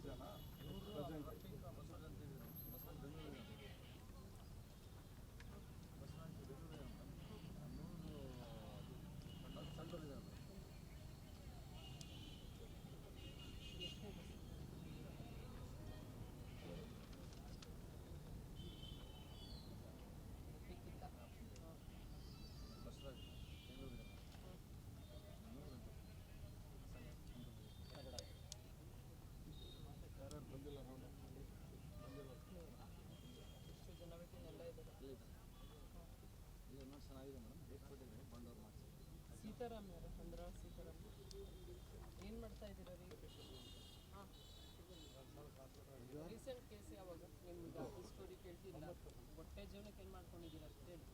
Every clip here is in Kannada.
பேசுகிறேன்னா ಸೀತಾರಾಮ್ ಯಾರು ಚಂದ್ರ ಸೀತಾರಾಮ್. ಏನು ಮಾಡ್ತಾ ಇದ್ದೀರಾ ರೀ? ಹಾಂ. ರೀಸೆಂಟ್ ಕೇಸ್ ಯಾವಾಗ? ನಿಮ್ಗೆ ಸ್ಟೋರಿ ಕೇಳ್ತಿಲ್ಲ. ಹೊಟ್ಟೆ ಜೀವನಕ್ಕೆ ಏನು ಮಾಡ್ಕೊಂಡಿದ್ದೀರಾ ಅಂತ ಹೇಳಿ.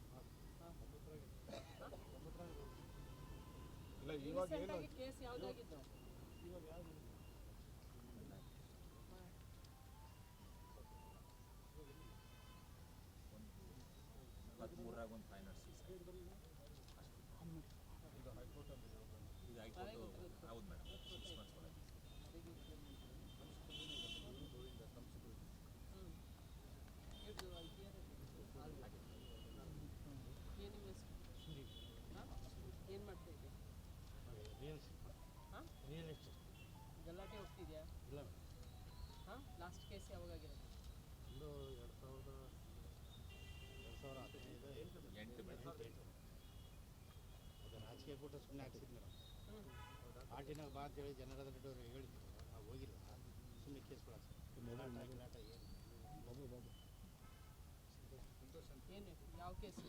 ರೀಸೆಂಟ್ ಆಗಿ ಕೇಸ್ ಯಾವ್ದಾಗಿದ್ದು ಹದಿಮೂರರಾಗ ಹೌದು ಮೇಡಮ್ ಸಿಕ್ಸ್ ಮಂತ್ಸ್ ಒಳಗೆ ಇದು ಏನು ಹಾಂ ರಿಯಲ್ ಎಸ್ಟೇಟ್ ಗಲಾಟೆ ಹೋಗ್ತಿದ್ಯಾ ಇಲ್ಲ ಹಾಂ ಲಾಸ್ಟ್ ಕೇಸ್ ಯಾವಾಗಾಗಿರೋದು ಒಂದು ಎರಡು ಸಾವಿರದ ಎರಡು ಸಾವಿರ ಹದಿನೈದು ಎಂಟು ಅದು ರಾಜಕೀಯ ಕೂಟ ಸುಮ್ಮನೆ ಹಾಕ್ಸಿದ್ದು ಮೇಡಮ್ ಹ್ಞೂ ಪಾರ್ಟಿನಾಗ ಬಾ ಅಂತೇಳಿ ಜನರ ರೆಡ್ಡಿ ಹೇಳಿದ್ರು. ನಾವು ಹೋಗಿಲ್ಲ. ಸುಮ್ಮನೆ ಕೇಸ್ ಕೊಡಕ್ಕೆ ಗಲಾಟ ಗಿಲಾಟ ಏನು? ಏನು ಯಾವ ಕೇಸು?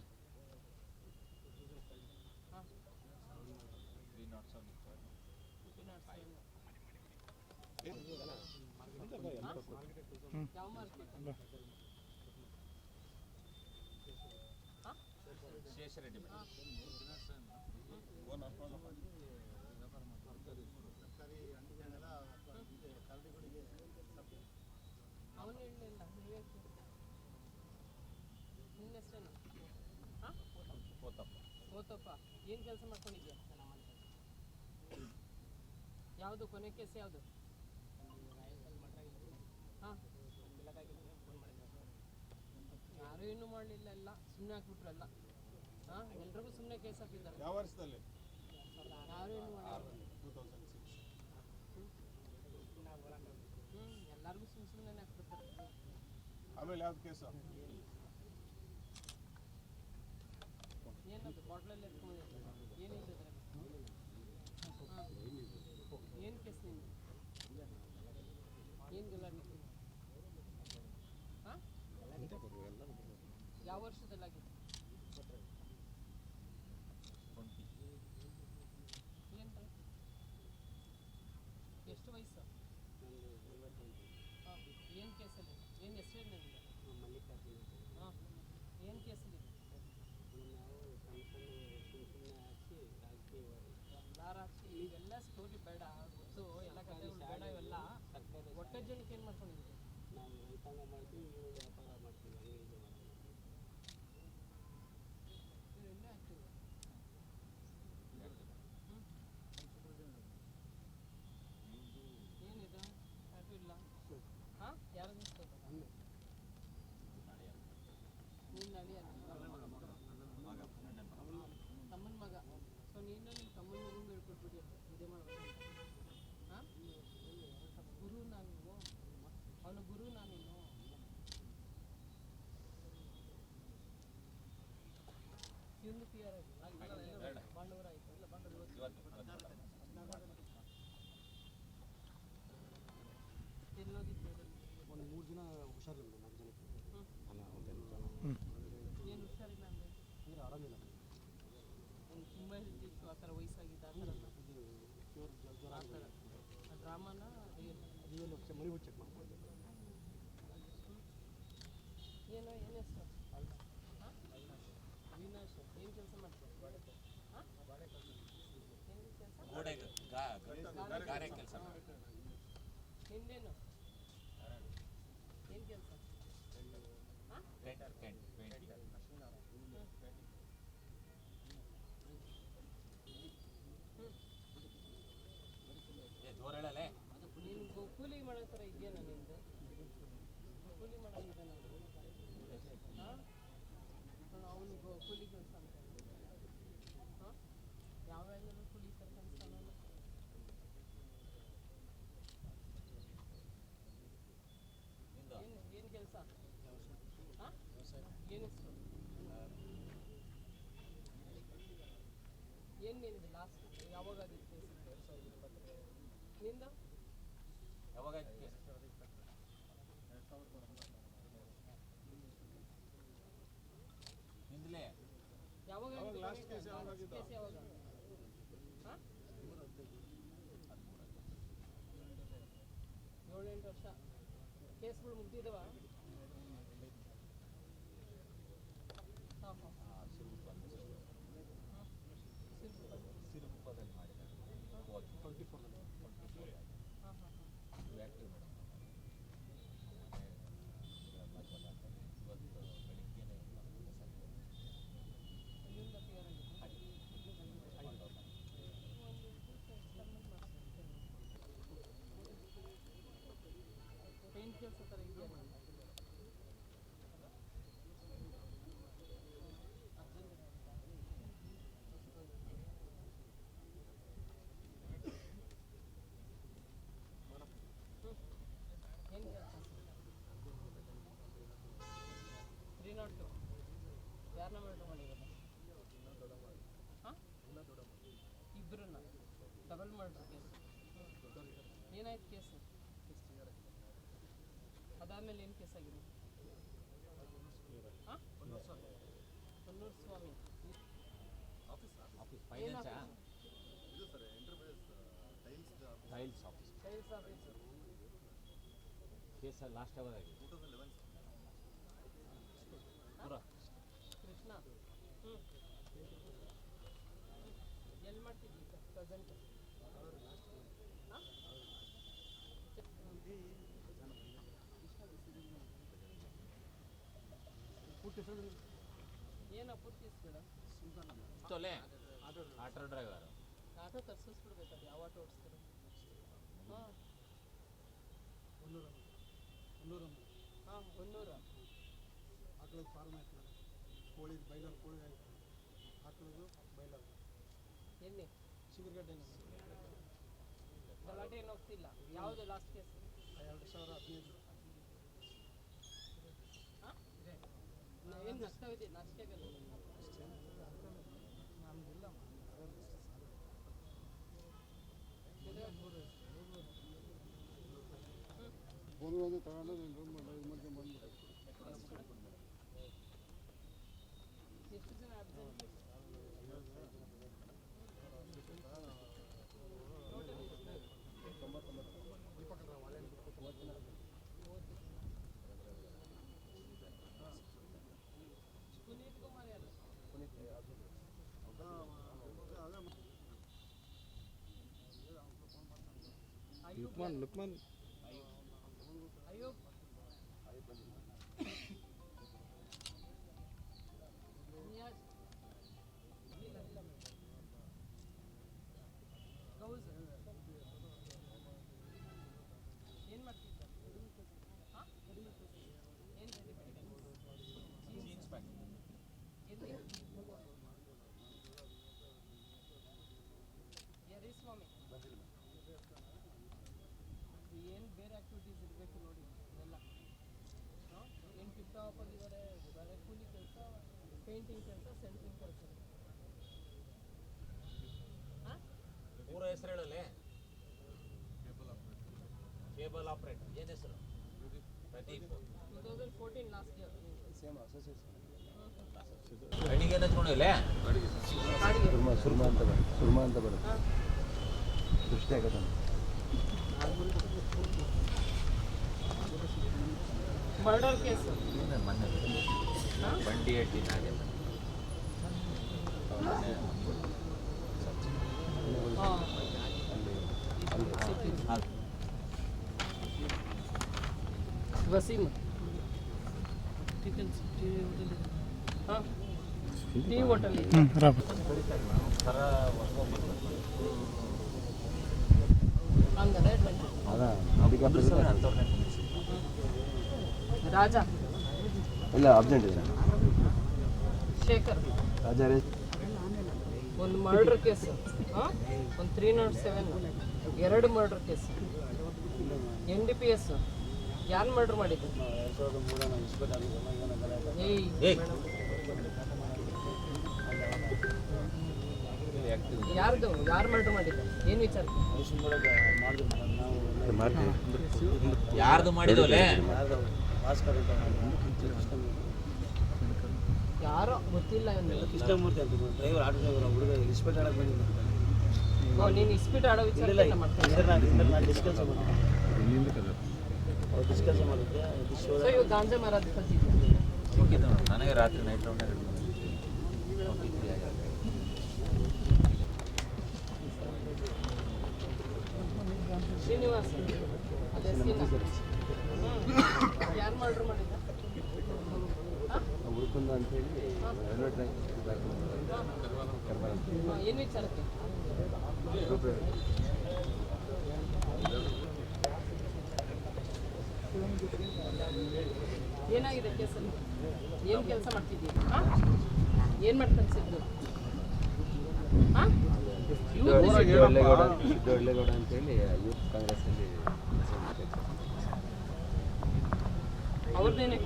ಹಾಂ. ತ್ರೀ ನಾಟ್ ಸೆವೆನ್ ಯಾವ ಮಾರ್ಕೆಟ್ ಹಾಂ. ಶೇಷರೆಡ್ಡಿ ಮೇಡಮ್ ಸರ್ಕಾರಿ ಅಂಗಡಿಗಳೆಲ್ಲ ಇದೆ ಕರಡಿಗಳಿಗೆ ಅವನು ಹೇಳಲಿಲ್ಲ ನೀವೇ ನಿನ್ನ ಹೆಸರೇನು ಹಾಂ ಓತಪ್ಪ. ಏನು ಕೆಲಸ ಮಾಡ್ಕೊಂಡಿದ್ಯಾ? ಯಾವುದು? ಕೊನೆ ಕೇಸ್ ಯಾವುದು? ಹಾಂ? ಯಾರೂ ಇನ್ನೂ ಮಾಡಲಿಲ್ಲ ಎಲ್ಲ. ಸುಮ್ಮನೆ ಹಾಕ್ಬಿಟ್ರಲ್ಲ ಹಾಂ? ಎಲ್ರಿಗೂ ಸುಮ್ಮನೆ ಕೇಸ್ ಹಾಕಿದ್ದಾರೆ. ಯಾವ ವರ್ಷದಲ್ಲಿ? ಯಾರು ಇನ್ನೂ ಮಾಡಿಲ್ಲ ಎಲ್ಲರಿಗೂ ಸುಮ್ಮ ಸುಮ್ಮನೆ ಹಾಕ್ಬಿಡ್ತಾರೆ. ಆಮೇಲೆ ಯಾವ್ದು ಕೇಸು ಏನದು ಬಾಟ್ಲಲ್ಲಿ ಎತ್ಕೊಂಡಿದ್ದೀರ ಏನಿದೆ ಅದರಲ್ಲಿ ಏನು ಕೇಸ್ ನಿಂದು ಏನು ಗಲಾಟೆ ಹಾಂ ಯಾವ ವರ್ಷದಲ್ಲಾಗಿದೆ ಟ್ವೆಂಟಿ ಏನು ಎಷ್ಟು ವಯಸ್ಸು ಹಾಂ ಏನು ಕೇಸಲ್ಲಿ ಏನು ಹೆಸರು ನಿಂದು ಮಲ್ಲಿಕಾರ್ಜುನ ಹಾಂ ಏನು ಕೇಸಲ್ಲಿ ಇವೆಲ್ಲ ಸ್ಟೋರಿ ಬೇಡ ಗೊತ್ತು ಎಲ್ಲ ಕಥೆಗಳು ಬೇಡ ಇವೆಲ್ಲ ಹೊಟ್ಟೆ ಜನಕ್ಕೆ ಏನು ಮಾಡ್ಕೊಂಡಿದ್ದೀವಿ ನಾವು ರೈತಾಂಗ ಮಾಡ್ತೀವಿ ವ್ಯಾಪಾರ ಮಾಡ್ತೀವಿ ಹಂಗೆ ಇದು ಮಾಡೋದು ಇವೆಲ್ಲ ಆಗ್ತೀವಿ ಏನಿದು ಟ್ಯಾಟು ಇಲ್ಲ ನೀನು ಅಳಿಯ ಗುರು ಇಲ್ಲ ಒಂದು ಮೂರು ದಿನ ಹುಷಾರಿಲ್ಲ ನಾಲ್ಕು ಜನಕ್ಕೆ ಹ್ಞೂ ಅಲ್ಲ ಒಂದೆರಡು ಜನ ಏನು ಹುಷಾರಿಲ್ಲ ಅಂದರೆ ಅಂದರೆ ಆರಾಮಿಲ್ಲ ಒಂದು ತುಂಬ ಹೆಲ್ತ್ ಇತ್ತು ಆ ಥರ ವಯಸ್ಸಾಗಿದ್ದ ಆ ಥರ ಇದು ಪ್ಯೂರ್ ಜ್ವರ ಆ ಥರ ಆ ಏನು ಮರಿ ಬಿಟ್ಟು ಚೆಕ್ ಮಾಡ್ಕೊಂಡು ಏನೋ ಏನು ಹೆಸರು? ಅವಿನಾಶ್ ಏನು ಕೆಲಸ ಮಾಡ್ತಾರೆ ಹಾಂ? ಏನು ಕೆಲಸ? ಗೋಡೆ ಗಾರೆ ಕೆಲಸ ನಿಂದೇನು ಏನು ಕೆಲಸ? ಕೂಲಿ ಮಾಡೋ ಥರ ಇದೆಯಾ ನಿಂದು ಕೂಲಿ ಮಾಡೋದಿದೆ ಹಾಂ? ಅವನು ಕೂಲಿ ಕೆಲಸ ಅಂತ ಹಾಂ? ಯಾವ ಎಲ್ಲರೂ ಕೂಲಿ ಕೆಲಸ ನಿಂದು? ಏನು ಏನು ಕೆಲಸ? ಹಾಂ? ಏನು? ಏನು ನಿಂದು ಲಾಸ್ಟ್ ಯಾವಾಗ ಆಗಿತ್ತು ಕೇಸ್ ಎರಡು ಸಾವಿರದ ಇಪ್ಪತ್ತರ ನಿಂದು? ಕೇಸ್ ನಿಂದಲೇ ಯಾವಾಗ ಏಳೆಂಟು ವರ್ಷ ಕೇಸ್ಗಳು ಮುಗ್ದಿದವ ಸಿರುಗುಪ್ಪದಲ್ಲಿ ಮಾಡಿದ್ದಾರೆ ಟ್ವೆಂಟಿ ಫೋರ್ನಲ್ಲಿ ಹಾಂ ಹಾಂ ಹಾಂ ಆ್ಯಕ್ಟಿವ್ ಮೇಡಮ್ ಇವತ್ತು ಬೆಳಿಗ್ಗೆನೇ ಅಲ್ಲಿಂದ ಕ್ಲಿಯರ್ ಆಗಿದೆ ಒಂದು ಎಕ್ಸ್ಪೆರಿಮೆಂಟ್ ಪೇಂಟ್ ಕೆಲಸ ಥರ ಇದೆಯಾ ಏನು ಕೆಲಸ ತ್ರೀ ನಾಟ್ ಟು ಯಾರನ್ನ ಮರ್ಡರ್ ಮಾಡಿರೋದು ಹಾಂ ಇಬ್ಬರನ್ನ ಡಬಲ್ ಮರ್ಡರ್ ಕೇಸ್ ಏನಾಯ್ತು ಕೇಸು? ಅದಾದಮೇಲೆ ಏನು ಕೇಸ್ ಆಗಿದೆ ಹಾಂ? Honnuru Swamy office office. ಏನು ಫೈನಾನ್ಸಾ tiles office? Tiles office case last hour ಆಗಿದೆ. ಕೃಷ್ಣ. ಹ್ಞೂ ಎಲ್ಲಿ ಮಾಡ್ತಿದ್ವಿ ಪ್ರೆಸೆಂಟ್ ಹಾಂ? ಏನು ಪೂರ್ತಿ ಬೇಡ. ಇಷ್ಟೊಲೆ ಆಟೋ ಡ್ರೈವರ್. ಆಟೋ ತರ್ಸಿಸ್ಬಿಡ್ಬೇಕು ಅದು ಯಾವ ಆಟೋ ಓಡಿಸ್ತಾರೆ? ಹಾಂ. ಮುನ್ನೂರ ಹಾಂ ಮುನ್ನೂರು ಆಕಳದ ಫಾರ್ಮ್ ಹಾಕ್ತಾರೆ ಕೋಳಿ ಬೈಲರ್ ಕೋಳಿ ಹಾಕ್ತಾರೆ ಆಕಳದು ಬೈಲರ್. ಎಣ್ಣೆ. ಚಿಗುರುಗಡ್ಡೆ ಗಲಾಟೆ ಏನು ಹೋಗ್ತಿಲ್ಲ. ಯಾವುದು ಲಾಸ್ಟ್ ಕೇಸ್ ಒಂದು ತಗೊಂಡು ರೂಮ್ ಮಧ್ಯೆ ಬಂದ್ಬಿಟ್ಟು ಎಷ್ಟು ಜನ लुकमान लुकमान ಆಕ್ಟಿವಿಟೀಸ್ ಇರಬೇಕು ನೋಡಿ ಎಲ್ಲ. ಏನು ಟಾಪ್ ಆಗಿದ್ದಾರೆ ಬರೀ ಕೂಲಿ ಕೆಲಸ ಪೇಂಟಿಂಗ್ ಕೆಲಸ ಸೆಂಟ್ರಿಂಗ್ ಕೆಲಸ. ಹಾಂ? ಮೂರ ಹೆಸರು ಹೇಳಲ್ಲೇ ಕೇಬಲ್ ಆಪರೇಟ್ ಏನು ಹೆಸರು? Pradeep. Two thousand fourteen last year ಅಡಿಗೆ ಸುರ್ಮ ಸುರ್ಮ ಅಂತ ಬರುತ್ತೆ ಸುರ್ಮ ಅಂತ ಬರುತ್ತೆ. ದೃಷ್ಟಿ ಆಗತ್ತೆ ಮರ್ಡರ್ ಕೇಸ್ ಮೊನ್ನೆ ಬಂಡಿ ಅಡ್ಡಿ ನಾಗೆ. ಹಾಂ? ವಸೀಮ್. ಹಾಂ? ಟೀ ಹೋಟೆಲ್ ಅಂಥವ್ರನ್ನೇ ರಾಜ. ಇಲ್ಲ ಅರ್ಜೆಂಟ್ ಇದೆ ಶೇಖರ್. ರಾಜಾರೇ ಒಂದು ಮರ್ಡರ್ ಕೇಸ್ ಹಾಂ? ಒಂದು ತ್ರೀ ನಾಟ್ ಸೆವೆನ್ ಎರಡು murder case N D P S ಯಾರು ಮರ್ಡರ್ ಮಾಡಿದ್ದು? ಯಾರ್ದು? ಯಾರು ಮರ್ಡರ್ ಮಾಡಿದ್ದು? ಏನು ವಿಚಾರ? ಯಾರ್ದು ಮಾಡಿದವಲೆ ಯಾರೋ ಗೊತ್ತಿಲ್ಲ ಕೃಷ್ಣಮೂರ್ತಿ ಅಂತ ಡ್ರೈವರ್ ಆಟೋ ಡ್ರೈವರ್ ಹುಡುಗ ಆಡಕ್ಕೆ ಬಂದಿದ್ದ ನೀನು ಇಸ್ಪಿಟ್ ಆಡೋ ವಿಚಾರ ಮಾಡ್ತೀನಿ ನಾನು ಡಿಸ್ಕಸ್ ಮಾಡಿದ್ದೆ ಅವ್ರು ಡಿಸ್ಕಸ್ ಮಾಡಿದ್ದೆ ಸೊ ಇವಾಗ ಗಾಂಜಾ ಸಿಕ್ಕಿದ್ದು ನನಗೆ ರಾತ್ರಿ ನೈಟ್ ರೌಂಡ್ ಶ್ರೀನಿವಾಸ್ ಅದೇ ಯಾರು ಮರ್ಡರ್ ಅಂತ ಹೇಳಿ ಅಂತೇಳಿ ರೈಲ್ವೆ ಟ್ರ್ಯಾಕ್ ಏನಾಗಿದೆ ಕೆಲಸ ಏನು ಕೆಲಸ ಮಾಡ್ತಿದ್ದೀವಿ ಏನ್ ಮಾಡ್ತಾನೆ ಸಿದ್ದು? ಹಾಂ? ಸಿದ್ದೊಳ್ಳೆಗೌಡ ಸಿದ್ದೊಳ್ಳೆಗೌಡ ಅಂತೇಳಿ ಯೂತ್ ಕಾಂಗ್ರೆಸ್ಸಲ್ಲಿ ಅವ್ರದ್ದೇನೆ.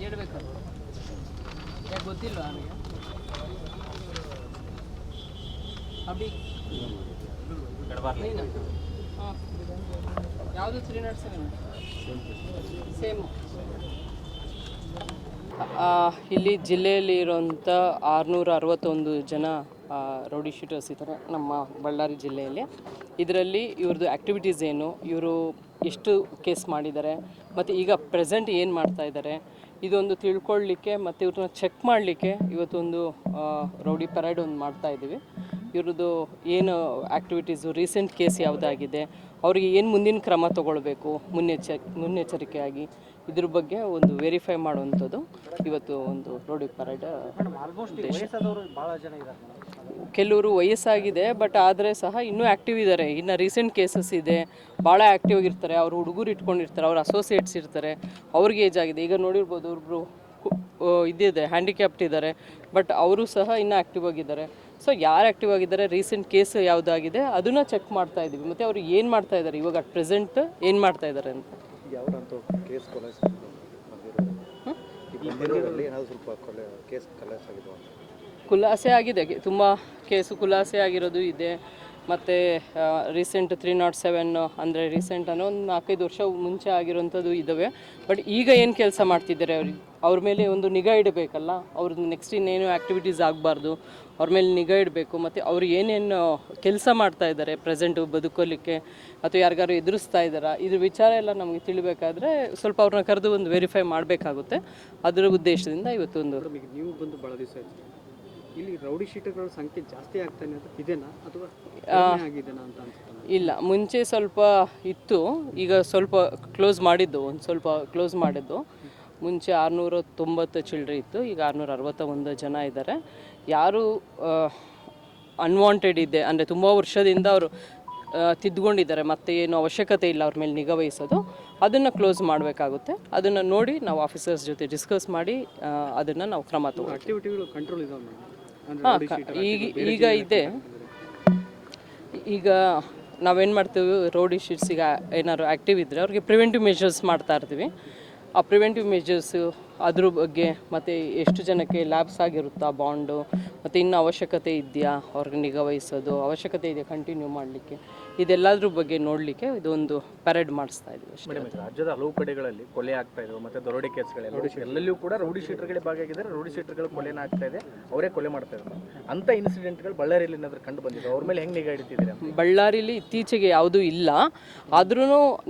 ಹೇಳ್ಬೇಕು? ಯಾವುದು ತ್ರೀ ಇಲ್ಲಿ ಜಿಲ್ಲೆಯಲ್ಲಿ ಇರುವಂತ ಆರುನೂರ ಅರವತ್ತೊಂದು ಜನ ರೌಡಿ ಶೀಟರ್ಸ್ ಇದ್ದಾರೆ ನಮ್ಮ ಬಳ್ಳಾರಿ ಜಿಲ್ಲೆಯಲ್ಲಿ. ಇದರಲ್ಲಿ ಇವ್ರದ್ದು ಆ್ಯಕ್ಟಿವಿಟೀಸ್ ಏನು, ಇವರು ಎಷ್ಟು ಕೇಸ್ ಮಾಡಿದ್ದಾರೆ, ಮತ್ತು ಈಗ ಪ್ರೆಸೆಂಟ್ ಏನು ಮಾಡ್ತಾ ಇದ್ದಾರೆ, ಇದೊಂದು ತಿಳ್ಕೊಳ್ಳಿಕ್ಕೆ ಮತ್ತು ಇವ್ರನ್ನ ಚೆಕ್ ಮಾಡಲಿಕ್ಕೆ ಇವತ್ತೊಂದು ರೌಡಿ ಪರೇಡ್ ಒಂದು ಮಾಡ್ತಾ ಇದ್ದೀವಿ. ಇವ್ರದ್ದು ಏನು ಆ್ಯಕ್ಟಿವಿಟೀಸು ರೀಸೆಂಟ್ ಕೇಸ್ ಯಾವುದಾಗಿದೆ, ಅವ್ರಿಗೆ ಏನು ಮುಂದಿನ ಕ್ರಮ ತಗೊಳ್ಬೇಕು, ಮುನ್ನೆಚ್ಚ, ಮುನ್ನೆಚ್ಚರಿಕೆಯಾಗಿ, ಇದ್ರ ಬಗ್ಗೆ ಒಂದು ವೆರಿಫೈ ಮಾಡುವಂಥದ್ದು ಇವತ್ತು ಒಂದು ರೋಡಿ ಪರೇಡ್ ಕೆಲವರು ವಯಸ್ಸಾಗಿದೆ ಬಟ್ ಆದರೆ ಸಹ ಇನ್ನೂ ಆ್ಯಕ್ಟಿವ್ ಇದ್ದಾರೆ ಇನ್ನು ರೀಸೆಂಟ್ ಕೇಸಸ್ ಇದೆ. ಭಾಳ ಆ್ಯಕ್ಟಿವ್ ಆಗಿರ್ತಾರೆ. ಅವ್ರು ಹುಡುಗರು ಇಟ್ಕೊಂಡಿರ್ತಾರೆ. ಅವ್ರ ಅಸೋಸಿಯೇಟ್ಸ್ ಇರ್ತಾರೆ. ಅವ್ರಿಗೆ ಏಜ್ ಆಗಿದೆ. ಈಗ ನೋಡಿರ್ಬೋದು ಒಬ್ಬರು ಇದಿದೆ ಹ್ಯಾಂಡಿಕ್ಯಾಪ್ಟ್ ಇದ್ದಾರೆ ಬಟ್ ಅವರು ಸಹ ಇನ್ನೂ ಆ್ಯಕ್ಟಿವ್ ಆಗಿದ್ದಾರೆ. ಸೊ ಯಾರು ಆ್ಯಕ್ಟಿವ್ ಆಗಿದ್ದಾರೆ? ರೀಸೆಂಟ್ ಕೇಸ್ ಯಾವುದಾಗಿದೆ? ಅದನ್ನು ಚೆಕ್ ಮಾಡ್ತಾ ಇದ್ದೀವಿ ಮತ್ತು ಅವರು ಏನು ಮಾಡ್ತಾ ಇದ್ದಾರೆ ಇವಾಗ ಅಟ್ ಪ್ರೆಸೆಂಟ್ ಏನು ಮಾಡ್ತಾ ಇದ್ದಾರೆ ಅಂತ. ಕೇಸ್ ಕಲೆಸ್ ಆಗಿದೆ. ತುಂಬ ಕೇಸು ಖುಲಾಸೆ ಆಗಿರೋದು ಇದೆ. ಮತ್ತು ರೀಸೆಂಟ್ ತ್ರೀ ನಾಟ್ ಸೆವೆನ್ ಅಂದರೆ ರೀಸೆಂಟ್ ಅನ್ನೋ ಒಂದು ನಾಲ್ಕೈದು ವರ್ಷ ಮುಂಚೆ ಆಗಿರೋಂಥದ್ದು ಇದ್ದಾವೆ ಬಟ್ ಈಗ ಏನು ಕೆಲಸ ಮಾಡ್ತಿದ್ದಾರೆ ಅವ್ರಿಗೆ ಅವ್ರ ಮೇಲೆ ಒಂದು ನಿಗಾ ಇಡಬೇಕಲ್ಲ? ಅವ್ರದ್ದು ನೆಕ್ಸ್ಟ್ ಇನ್ನೇನು ಆ್ಯಕ್ಟಿವಿಟೀಸ್ ಆಗಬಾರ್ದು. ಅವ್ರ ಮೇಲೆ ನಿಗಾ ಇಡಬೇಕು. ಮತ್ತು ಅವ್ರು ಏನೇನು ಕೆಲಸ ಮಾಡ್ತಾ ಇದ್ದಾರೆ ಪ್ರೆಸೆಂಟು ಬದುಕೋಲಿಕ್ಕೆ? ಅಥವಾ ಯಾರಿಗಾರು ಎದುರಿಸ್ತಾ ಇದ್ದಾರಾ? ಇದ್ರ ವಿಚಾರ ಎಲ್ಲ ನಮಗೆ ತಿಳಿಬೇಕಾದ್ರೆ ಸ್ವಲ್ಪ ಅವ್ರನ್ನ ಕರೆದು ಒಂದು ವೆರಿಫೈ ಮಾಡಬೇಕಾಗುತ್ತೆ. ಅದರ ಉದ್ದೇಶದಿಂದ ಇವತ್ತೊಂದು ನೀವು ಬಂದು ಭಾಳ ದಿವಸ ಇಲ್ಲಿ ರೌಡಿ ಶೀಟರ್ಗಳ ಸಂಖ್ಯೆ ಜಾಸ್ತಿ ಆಗ್ತಾನೆ ಅಂತ ಇದೆನಾ? ಅಥವಾ ಆಗಿದೆನಾ ಅಂತ ಅನ್ಸುತ್ತೆ ಇಲ್ಲ ಮುಂಚೆ ಸ್ವಲ್ಪ ಇತ್ತು ಈಗ ಸ್ವಲ್ಪ ಕ್ಲೋಸ್ ಮಾಡಿದ್ದು ಒಂದು ಸ್ವಲ್ಪ ಕ್ಲೋಸ್ ಮಾಡಿದ್ದು. ಮುಂಚೆ ಆರುನೂರ ತೊಂಬತ್ತು ಚಿಲ್ಡ್ರಿ ಇತ್ತು ಈಗ ಆರುನೂರ ಅರವತ್ತ ಒಂದು ಜನ ಇದ್ದಾರೆ. ಯಾರು ಅನ್ವಾಂಟೆಡ್ ಇದೆ ಅಂದರೆ ತುಂಬ ವರ್ಷದಿಂದ ಅವರು ತಿದ್ದುಕೊಂಡಿದ್ದಾರೆ ಮತ್ತೆ ಏನು ಅವಶ್ಯಕತೆ ಇಲ್ಲ ಅವ್ರ ಮೇಲೆ ನಿಗಾ ವಹಿಸೋದು ಅದನ್ನು ಕ್ಲೋಸ್ ಮಾಡಬೇಕಾಗುತ್ತೆ. ಅದನ್ನು ನೋಡಿ ನಾವು ಆಫೀಸರ್ಸ್ ಜೊತೆ ಡಿಸ್ಕಸ್ ಮಾಡಿ ಅದನ್ನು ನಾವು ಕ್ರಮ ತಗೊಂಡು ಆಕ್ಟಿವಿಟಿಗಳು ಕಂಟ್ರೋಲ್ ಇದಾವೆ ಹಾಂ ಈಗ ಈಗ ಇದೆ. ಈಗ ನಾವೇನು ಮಾಡ್ತೀವಿ ರೋಡ್ ಇಶ್ಯೂಸಿಗೆ ಈಗ ಏನಾದ್ರು ಆ್ಯಕ್ಟಿವ್ ಇದ್ದರೆ ಅವ್ರಿಗೆ ಪ್ರಿವೆಂಟಿವ್ ಮೆಷರ್ಸ್ ಮಾಡ್ತಾ ಇರ್ತೀವಿ. ಆ ಪ್ರಿವೆಂಟಿವ್ ಮೆಷರ್ಸು ಅದ್ರ ಬಗ್ಗೆ ಮತ್ತು ಎಷ್ಟು ಜನಕ್ಕೆ ಲ್ಯಾಬ್ಸ್ ಆಗಿರುತ್ತಾ ಬಾಂಡು ಮತ್ತು ಇನ್ನು ಅವಶ್ಯಕತೆ ಇದೆಯಾ ಅವ್ರಿಗೆ ನಿಗಾ ವಹಿಸೋದು ಅವಶ್ಯಕತೆ ಇದೆಯಾ ಕಂಟಿನ್ಯೂ ಮಾಡಲಿಕ್ಕೆ? ಇದೆಲ್ಲದ್ರ ಬಗ್ಗೆ ನೋಡಲಿಕ್ಕೆ ಇದೊಂದು ಪರೇಡ್ ಮಾಡಿಸ್ತಾ ಇದ್ವಿ ಅಷ್ಟೇ. ಮೇಡಮ್ ರಾಜ್ಯದ ಹಲವು ಕಡೆಗಳಲ್ಲಿ ಕೊಲೆ ಆಗ್ತಾ ಇದ್ರು ಮತ್ತೆ ದರೋಡೆ ಕೇಸ್ಗಳೆಲ್ಲ ಎಲ್ಲೆಲ್ಲೂ ಕೂಡ ರೌಡಿ ಶೀಟರ್ಗಳೇ ಭಾಗಿಯಾಗಿದ್ದಾರೆ ರೌಡಿ ಶೀಟರ್ಗಳು ಕೊಲೆನ ಆಗ್ತಾ ಇದೆ ಅವರೇ ಕೊಲೆ ಮಾಡ್ತಾ ಇದ್ದಾರೆ. ಅಂತ ಇನ್ಸಿಡೆಂಟ್ಗಳು ಬಳ್ಳಾರಿಯಲ್ಲಿ ಏನಾದ್ರು ಕಂಡು ಬಂದಿದೆ ಅವ್ರ ಮೇಲೆ ಹೆಂಗೆ ನಿಗಾ ಇಡ್ತಿದ್ದೀರಾ ಬಳ್ಳಾರಿಲಿ ಇತ್ತೀಚೆಗೆ ಯಾವುದೂ ಇಲ್ಲ. ಆದ್ರೂ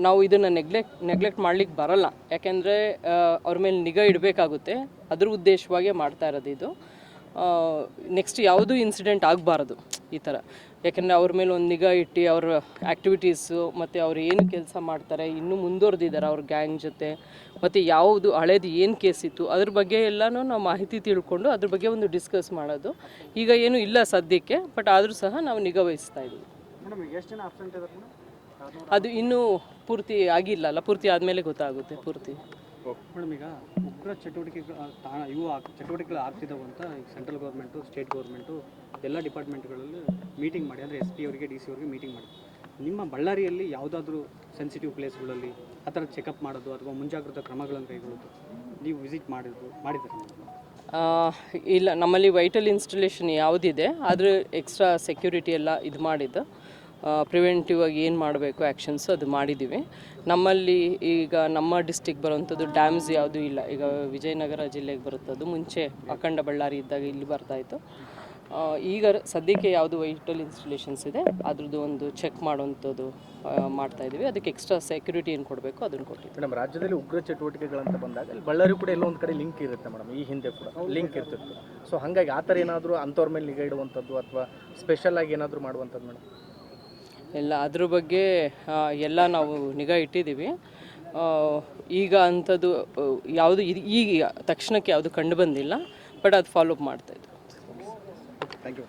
ನಾವು ಇದನ್ನು ನೆಗ್ಲೆಕ್ಟ್ ನೆಗ್ಲೆಕ್ಟ್ ಮಾಡ್ಲಿಕ್ಕೆ ಬರಲ್ಲ. ಯಾಕೆಂದರೆ ಅವ್ರ ಮೇಲೆ ನಿಗಾ ಇಡಬೇಕಾಗುತ್ತೆ. ಅದ್ರ ಉದ್ದೇಶವಾಗೇ ಮಾಡ್ತಾ ಇರೋದು ಇದು. ನೆಕ್ಸ್ಟ್ ಯಾವುದೂ ಇನ್ಸಿಡೆಂಟ್ ಆಗಬಾರ್ದು ಈ ಥರ ಯಾಕೆಂದರೆ ಅವ್ರ ಮೇಲೆ ಒಂದು ನಿಗಾ ಇಟ್ಟು ಅವ್ರ ಆ್ಯಕ್ಟಿವಿಟೀಸು ಮತ್ತು ಅವ್ರು ಏನು ಕೆಲಸ ಮಾಡ್ತಾರೆ ಇನ್ನೂ ಮುಂದುವರೆದಿದ್ದಾರೆ ಅವ್ರ ಗ್ಯಾಂಗ್ ಜೊತೆ. ಮತ್ತು ಯಾವುದು ಹಳೇದು ಏನು ಕೇಸ್ ಇತ್ತು ಅದ್ರ ಬಗ್ಗೆ ಎಲ್ಲನೂ ನಾವು ಮಾಹಿತಿ ತಿಳ್ಕೊಂಡು ಅದ್ರ ಬಗ್ಗೆ ಒಂದು ಡಿಸ್ಕಸ್ ಮಾಡೋದು. ಈಗ ಏನು ಇಲ್ಲ ಸದ್ಯಕ್ಕೆ ಬಟ್ ಆದರೂ ಸಹ ನಾವು ನಿಗಾ ವಹಿಸ್ತಾ ಇದ್ದೀವಿ ಅದು ಇನ್ನೂ ಪೂರ್ತಿ ಆಗಿಲ್ಲ ಅಲ್ಲ ಪೂರ್ತಿ ಆದಮೇಲೆ ಗೊತ್ತಾಗುತ್ತೆ ಪೂರ್ತಿ. ಮೇಡಮ್ ಈಗ ಉಗ್ರ ಚಟುವಟಿಕೆ ತಾಣ, ಇವು ಚಟುವಟಿಕೆಗಳು ಆಗ್ತಿದ್ದಾವೆ ಅಂತ ಸೆಂಟ್ರಲ್ ಗೌರ್ಮೆಂಟು ಸ್ಟೇಟ್ ಗೌರ್ಮೆಂಟು ಎಲ್ಲ ಡಿಪಾರ್ಟ್ಮೆಂಟ್ಗಳಲ್ಲಿ ಮೀಟಿಂಗ್ ಮಾಡಿ, ಅಂದರೆ ಎಸ್ ಪಿ ಅವರಿಗೆ ಡಿ ಸಿ ಅವರಿಗೆ ಮೀಟಿಂಗ್ ಮಾಡಿ. ನಿಮ್ಮ ಬಳ್ಳಾರಿಯಲ್ಲಿ ಯಾವುದಾದ್ರೂ ಸೆನ್ಸಿಟಿವ್ ಪ್ಲೇಸ್ಗಳಲ್ಲಿ ಆ ಥರ ಚೆಕಪ್ ಮಾಡೋದು ಅಥವಾ ಮುಂಜಾಗ್ರತಾ ಕ್ರಮಗಳನ್ನು ಕೈಗೊಳ್ಳೋದು ನೀವು ವಿಸಿಟ್ ಮಾಡಿದ್ರು ಮಾಡಿದ್ದೀರಾ? ಇಲ್ಲ, ನಮ್ಮಲ್ಲಿ ವೈಟಲ್ ಇನ್ಸ್ಟಾಲೇಷನ್ ಯಾವುದಿದೆ, ಆದರೆ ಎಕ್ಸ್ಟ್ರಾ ಸೆಕ್ಯೂರಿಟಿ ಎಲ್ಲ ಇದು ಮಾಡಿದ್ದು. ಪ್ರಿವೆಂಟಿವ್ ಆಗಿ ಏನು ಮಾಡಬೇಕು ಆ್ಯಕ್ಷನ್ಸ್ ಅದು ಮಾಡಿದ್ದೀವಿ ನಮ್ಮಲ್ಲಿ ಈಗ ನಮ್ಮ ಡಿಸ್ಟಿಕ್ ಬರುವಂಥದ್ದು ಡ್ಯಾಮ್ಸ್ ಯಾವುದೂ ಇಲ್ಲ. ಈಗ ವಿಜಯನಗರ ಜಿಲ್ಲೆಗೆ ಬರುತ್ತದು ಮುಂಚೆ ಅಖಂಡ ಬಳ್ಳಾರಿ ಇದ್ದಾಗ ಇಲ್ಲಿ ಬರ್ತಾಯಿತ್ತು ಈಗ ಸದ್ಯಕ್ಕೆ ಯಾವುದು ವೈಟಲ್ ಇನ್ಸ್ಟಾಲೇಷನ್ಸ್ ಇದೆ ಅದ್ರದ್ದು ಒಂದು ಚೆಕ್ ಮಾಡುವಂಥದ್ದು ಮಾಡ್ತಾ ಇದ್ದೀವಿ ಅದಕ್ಕೆ ಎಕ್ಸ್ಟ್ರಾ ಸೆಕ್ಯೂರಿಟಿ ಏನು ಕೊಡಬೇಕು ಅದನ್ನು ಕೊಟ್ಟಿದ್ದೀವಿ. ಮೇಡಮ್ ರಾಜ್ಯದಲ್ಲಿ ಉಗ್ರ ಚಟುವಟಿಕೆಗಳಂತ ಬಂದಾಗ ಅಲ್ಲಿ ಬಳ್ಳಾರಿ ಕೂಡ ಎಲ್ಲೋ ಒಂದು ಕಡೆ ಲಿಂಕ್ ಇರುತ್ತೆ ಮೇಡಮ್ ಈ ಹಿಂದೆ ಕೂಡ ಲಿಂಕ್ ಇರ್ತಿತ್ತು. ಸೊ ಹಾಗಾಗಿ ಆ ಥರ ಏನಾದರೂ ಅಂಥವ್ರ ಮೇಲೆ ನಿಗಾ ಇಡುವಂಥದ್ದು ಅಥವಾ ಸ್ಪೆಷಲ್ ಆಗಿ ಏನಾದರೂ ಮಾಡುವಂಥದ್ದು ಮೇಡಮ್? ಎಲ್ಲ ಅದ್ರ ಬಗ್ಗೆ ಎಲ್ಲ ನಾವು ನಿಗಾ ಇಟ್ಟಿದ್ದೀವಿ. ಈಗ ಅಂಥದ್ದು ಯಾವುದು ಇದು ಈಗ ತಕ್ಷಣಕ್ಕೆ ಯಾವುದು ಕಂಡು ಬಂದಿಲ್ಲ, ಬಟ್ ಅದು ಫಾಲೋಅಪ್ ಮಾಡ್ತಾ ಇದ್ದೀವಿ ಥ್ಯಾಂಕ್ ಯು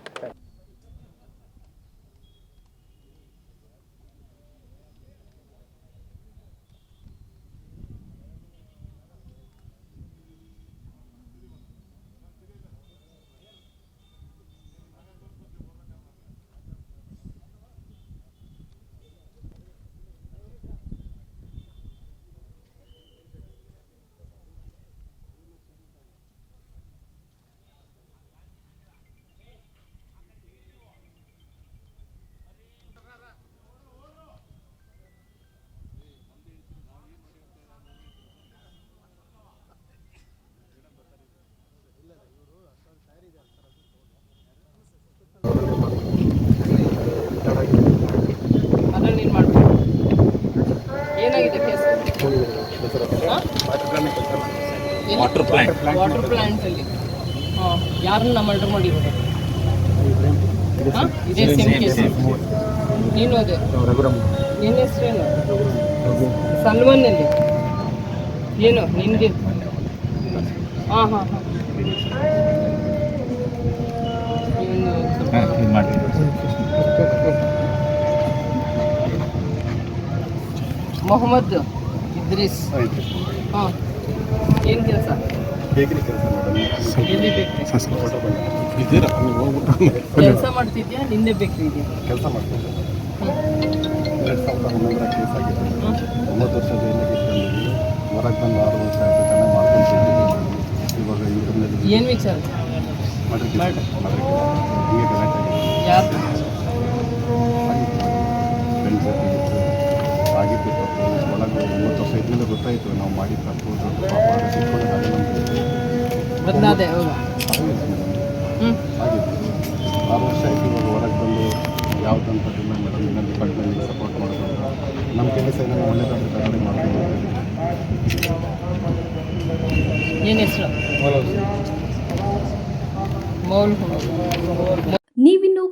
ಅದನ್ನು ನೀನು ಮಾಡ್ಬೋದು ಏನಾಗಿದೆ case water plant water plant ಅಲ್ಲಿ. ಯಾರನ್ನ ಮರ್ಡರ್ ಮಾಡಿರೋದು? ಇದೇ ಸೇಮ್ ಕೇಸ್ ನೀನು ಅದೇ? ನಿನ್ನ ಹೆಸರೇನು? ಸಲ್ಮನ್ನಲ್ಲಿ ಏನು ನಿನಗೆ? ಹಾಂ ಹಾಂ ಹಾಂ. ಮೊಹಮ್ಮದ್ ಇದ್ರೀಸ್. ಹಾಂ. ಏನು ಕೆಲಸ? ಎಲ್ಲಿ ಬೇಕ್ರಿ. ಇದ್ದೀರಾ? ನೀವು ಹೋಗ್ಬಿಟ್ಟು ಕೆಲಸ ಮಾಡ್ತಿದ್ಯಾ? ನಿನ್ನೆ ಬೇಕ್ರಿ ಇದೆಯಾ ಕೆಲಸ ಮಾಡ್ತಿದ್ದೆ ಎರಡು ಸಾವಿರದ ಹನ್ನೊಂದರ ಕೇಸ್ ಆಗಿದೆ. ಒಂಬತ್ತು ವರ್ಷ ಜೈಲಿಗೆ ಇಟ್ಕೊಂಡಿದ್ದೀನಿ ಹೊರಗೆ ಬಂದು ಆರು ವರ್ಷ ಆಯಿತು ಮಾಡ್ಕೊಂಡು ಇವಾಗ ಏನು ವಿಚಾರ? ಮಾಡ್ರಿ ಮಾಡ್ರಿ ಮರ್ಡರ್ ಹಿಂಗೆ ಗಲಾಟೆ ಆಗಿದೆ. ಯಾರು ಆಗಿತ್ತು ತಪ್ಪು ಒಳಗೆ ಒಂಬತ್ತು ವರ್ಷ ಇದ್ರಿಂದ ಗೊತ್ತಾಯಿತು ನಾವು ಮಾಡಿ ಆಗಿತ್ತು ಆರು ವರ್ಷ ಆಯಿತು ಇವಾಗ ಹೊರಗೆ ಬಂದು ಯಾವುದಂಥದ್ದಿಲ್ಲ ಮೇಡಮ್ ಇನ್ನೊಂದು ಡಿಪಾರ್ಟ್ಮೆಂಟಿಗೆ ಸಪೋರ್ಟ್ ಮಾಡೋದು ನಮ್ಮ ಕೆಲಸ ಏನೋ ಒಳ್ಳೆದಾದ್ರೆ ತಗೊಳ್ಳಿ ಮಾಡ್ತೀವಿ ಏನು ಹೆಸರು? ಮೌಲ್